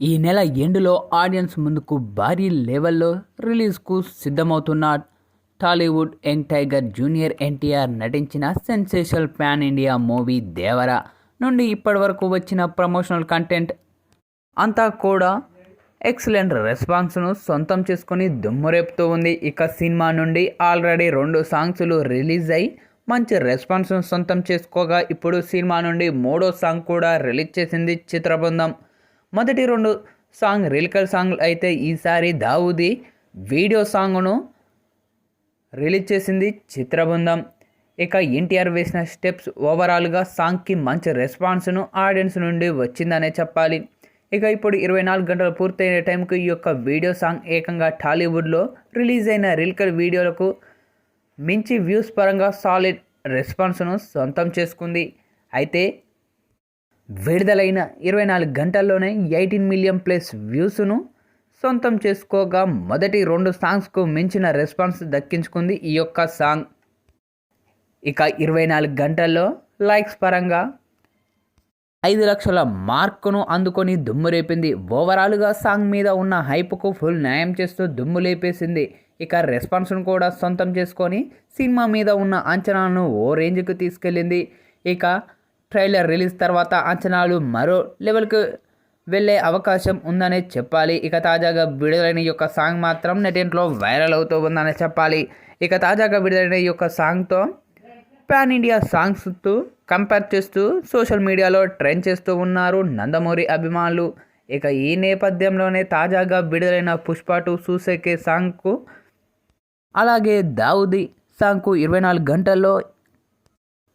ఈ నెల ఎండులో ఆడియన్స్ ముందుకు భారీ లెవెల్లో రిలీజ్కు సిద్ధమవుతున్న Tollywood young tiger junior NTR నటించిన sensational pan India movie Devara నుండి ఇప్పటివరకు వచ్చిన ప్రమోషనల్ కంటెంట్. అంతా కూడా ఎక్సలెంట్ రెస్పాన్స్ను సొంతం చేసుకొని దుమ్మురేపుతూ ఉంది. ఇక సినిమా నుండి ఆల్రెడీ రెండు సాంగ్స్లు రిలీజ్ అయి మంచి రెస్పాన్స్ను సొంతం చేసుకోగా ఇప్పుడు సినిమా నుండి మూడో సాంగ్ కూడా రిలీజ్ చేసింది చిత్రబృందం. మొదటి రెండు సాంగ్ రిలికల్ సాంగ్లు అయితే ఈసారి దావుది వీడియో సాంగ్ను రిలీజ్ చేసింది చిత్రబృందం. ఇక ఎన్టీఆర్ వేసిన స్టెప్స్ ఓవరాల్గా సాంగ్కి మంచి రెస్పాన్స్ను ఆడియన్స్ నుండి వచ్చిందనే చెప్పాలి. ఇక ఇప్పుడు ఇరవై నాలుగు గంటలు పూర్తయిన టైంకి ఈ యొక్క వీడియో సాంగ్ ఏకంగా టాలీవుడ్లో రిలీజ్ అయిన రిలికల్ వీడియోలకు మించి వ్యూస్ పరంగా సాలిడ్ రెస్పాన్స్ను సొంతం చేసుకుంది. అయితే విడుదలైన ఇరవై నాలుగు గంటల్లోనే ఎయిటీన్ మిలియన్ ప్లస్ వ్యూస్ను సొంతం చేసుకోగా మొదటి రెండు సాంగ్స్కు మించిన రెస్పాన్స్ దక్కించుకుంది ఈ యొక్క సాంగ్. ఇక ఇరవై నాలుగు గంటల్లో లైక్స్ పరంగా ఐదు లక్షల మార్కును అందుకొని దుమ్ము రేపింది ఓవరాల్గా సాంగ్ మీద ఉన్న హైప్కు ఫుల్ న్యాయం చేస్తూ దుమ్ము లేపేసింది. ఇక రెస్పాన్స్ను కూడా సొంతం చేసుకొని సినిమా మీద ఉన్న అంచనాలను ఓ రేంజ్కి తీసుకెళ్ళింది. ఇక ట్రైలర్ రిలీజ్ తర్వాత అంచనాలు మరో లెవెల్కు వెళ్ళే అవకాశం ఉందనే చెప్పాలి. ఇక తాజాగా విడుదలైన యొక్క సాంగ్ మాత్రం నెటింట్లో వైరల్ అవుతూ ఉందనే చెప్పాలి. ఇక తాజాగా విడుదలైన యొక్క సాంగ్తో పాన్ ఇండియా సాంగ్స్తో కంపేర్ చేస్తూ సోషల్ మీడియాలో ట్రెండ్ చేస్తూ ఉన్నారు నందమూరి అభిమానులు. ఇక ఈ నేపథ్యంలోనే తాజాగా విడుదలైన పుష్ప టూ సూసేకే సాంగ్కు అలాగే దావుది సాంగ్కు ఇరవై నాలుగు గంటల్లో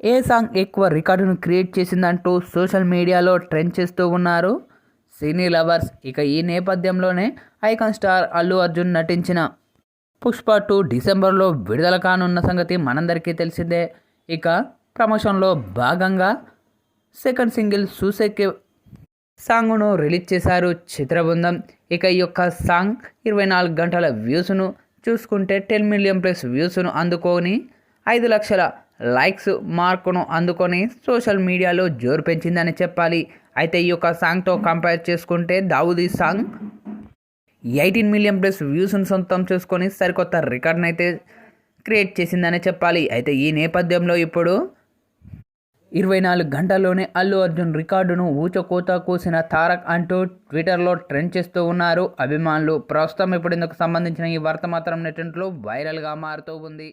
ఏ సాంగ్ ఎక్కువ రికార్డును క్రియేట్ చేసిందంటూ సోషల్ మీడియాలో ట్రెండ్ చేస్తూ ఉన్నారు? సినీ లవర్స్ ఇక ఈ నేపథ్యంలోనే ఐకాన్ స్టార్ అల్లు అర్జున్ నటించిన పుష్ప టూ డిసెంబర్లో విడుదల కానున్న సంగతి మనందరికీ తెలిసిందే. ఇక ప్రమోషన్లో భాగంగా సెకండ్ సింగిల్ సూసేకే సాంగ్ను రిలీజ్ చేశారు చిత్రబృందం. ఇక ఈ యొక్క సాంగ్ ఇరవై నాలుగు గంటల వ్యూస్ను చూసుకుంటే టెన్ మిలియన్ ప్లస్ వ్యూస్ను అందుకొని ఐదు లక్షల లైక్స్ మార్కును అందుకొని సోషల్ మీడియాలో జోరు పెంచిందని చెప్పాలి. అయితే ఈ యొక్క సాంగ్తో కంపేర్ చేసుకుంటే Daavudi song eighteen million plus వ్యూస్ను సొంతం చేసుకొని సరికొత్త రికార్డ్ని అయితే క్రియేట్ చేసిందనే చెప్పాలి. అయితే ఈ నేపథ్యంలో ఇప్పుడు ఇరవై నాలుగు గంటల్లోనే అల్లు అర్జున్ రికార్డును ఊచకోత కూసిన తారక్ అంటూ ట్విట్టర్లో ట్రెండ్ చేస్తూ ఉన్నారు. అభిమానులు ప్రస్తుతం ఇప్పుడు ఇందుకు సంబంధించిన ఈ వార్త మాత్రం నెట్లో వైరల్గా మారుతూ ఉంది.